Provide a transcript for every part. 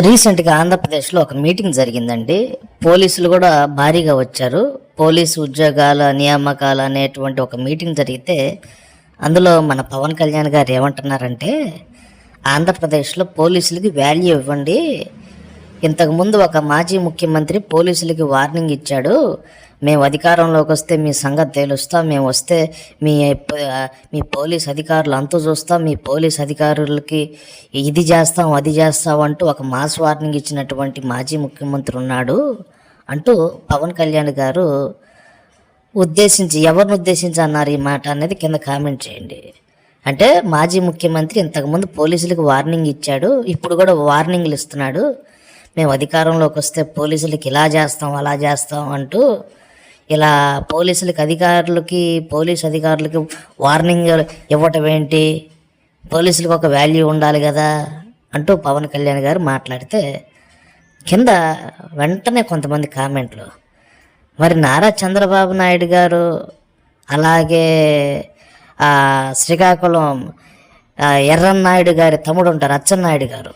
రీసెంట్గా ఆంధ్రప్రదేశ్లో ఒక మీటింగ్ జరిగిందండి. పోలీసులు కూడా భారీగా వచ్చారు. పోలీసు ఉద్యోగాల నియామకాలు అనేటువంటి ఒక మీటింగ్ జరిగితే అందులో మన పవన్ కళ్యాణ్ గారు ఏమంటున్నారంటే ఆంధ్రప్రదేశ్లో పోలీసులకి వాల్యూ ఇవ్వండి ఇంతకుముందు ఒక మాజీ ముఖ్యమంత్రి పోలీసులకి వార్నింగ్ ఇచ్చాడు. మేము అధికారంలోకి వస్తే మీ సంగతి తేలుస్తాం. మేము వస్తే మీ మీ పోలీస్ అధికారులు అంతు చూస్తాం. మీ పోలీస్ అధికారులకి ఇది చేస్తాం అది చేస్తాం అంటూ ఒక మాస్ వార్నింగ్ ఇచ్చినటువంటి మాజీ ముఖ్యమంత్రి ఉన్నాడు అంటూ పవన్ కళ్యాణ్ గారు ఉద్దేశించి ఎవరిని ఉద్దేశించి అన్నారు ఈ మాట అనేది కింద కామెంట్ చేయండి. అంటే మాజీ ముఖ్యమంత్రి ఇంతకుముందు పోలీసులకు వార్నింగ్ ఇచ్చాడు. ఇప్పుడు కూడా వార్నింగ్లు ఇస్తున్నాడు. మేము అధికారంలోకి వస్తే పోలీసులకి ఇలా చేస్తాం అలా చేస్తాం అంటూ ఇలా పోలీసులకి అధికారులకి పోలీస్ అధికారులకి వార్నింగ్ ఇవ్వటం ఏంటి? పోలీసులకు ఒక వాల్యూ ఉండాలి కదా అంటూ పవన్ కళ్యాణ్ గారు మాట్లాడితే కింద వెంటనే కొంతమంది కామెంట్లు. మరి నారా చంద్రబాబు నాయుడు గారు అలాగే శ్రీకాకుళం ఎర్రన్నాయుడు గారి తమ్ముడు ఉంటారు అచ్చెన్నాయుడు గారు.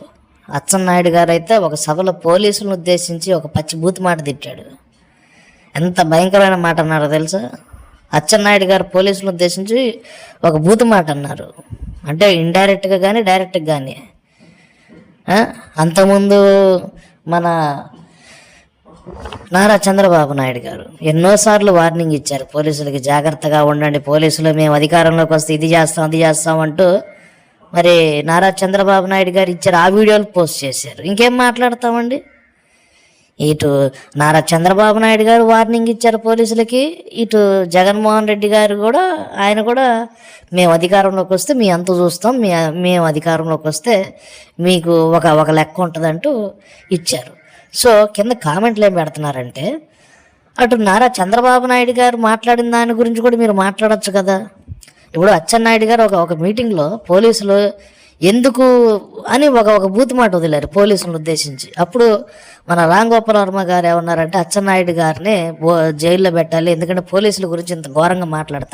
అచ్చెన్నాయుడు గారు అయితే ఒక సభలో పోలీసులను ఉద్దేశించి ఒక పచ్చి బూత్ మాట తిట్టాడు. ఎంత భయంకరమైన మాట అన్నారో తెలుసా? అచ్చెన్నాయుడు గారు పోలీసులను ఉద్దేశించి ఒక బూత్ మాట అన్నారు. అంటే ఇండైరెక్ట్గా కానీ డైరెక్ట్గా కానీ అంతకుముందు మన నారా చంద్రబాబు నాయుడు గారు ఎన్నోసార్లు వార్నింగ్ ఇచ్చారు పోలీసులకి జాగ్రత్తగా ఉండండి పోలీసులు మేము అధికారంలోకి వస్తే ఇది చేస్తాం అది చేస్తాం అంటూ మరి నారా చంద్రబాబు నాయుడు గారు ఇచ్చారు. ఆ వీడియోలు పోస్ట్ చేశారు. ఇంకేం మాట్లాడతామండి? ఇటు నారా చంద్రబాబు నాయుడు గారు వార్నింగ్ ఇచ్చారు పోలీసులకి. ఇటు జగన్మోహన్ రెడ్డి గారు కూడా ఆయన కూడా మేము అధికారంలోకి వస్తే మీ అంత చూస్తాం. మీ మేము అధికారంలోకి వస్తే మీకు ఒక ఒక లెక్క ఉంటుందంటూ ఇచ్చారు. సో కింద కామెంట్లు ఏం పెడుతున్నారంటే అటు నారా చంద్రబాబు నాయుడు గారు మాట్లాడిన దాని గురించి కూడా మీరు మాట్లాడచ్చు కదా. ఇప్పుడు అచ్చెన్నాయుడు గారు ఒక ఒక మీటింగ్లో పోలీసులు ఎందుకు అని ఒక ఒక బూత్ మాట వదిలారు పోలీసులను ఉద్దేశించి. అప్పుడు మన రాంగోపాల్ వర్మ గారు ఏమన్నారంటే అచ్చెన్నాయుడు గారిని జైల్లో పెట్టాలి ఎందుకంటే పోలీసుల గురించి ఇంత ఘోరంగా మాట్లాడతారు.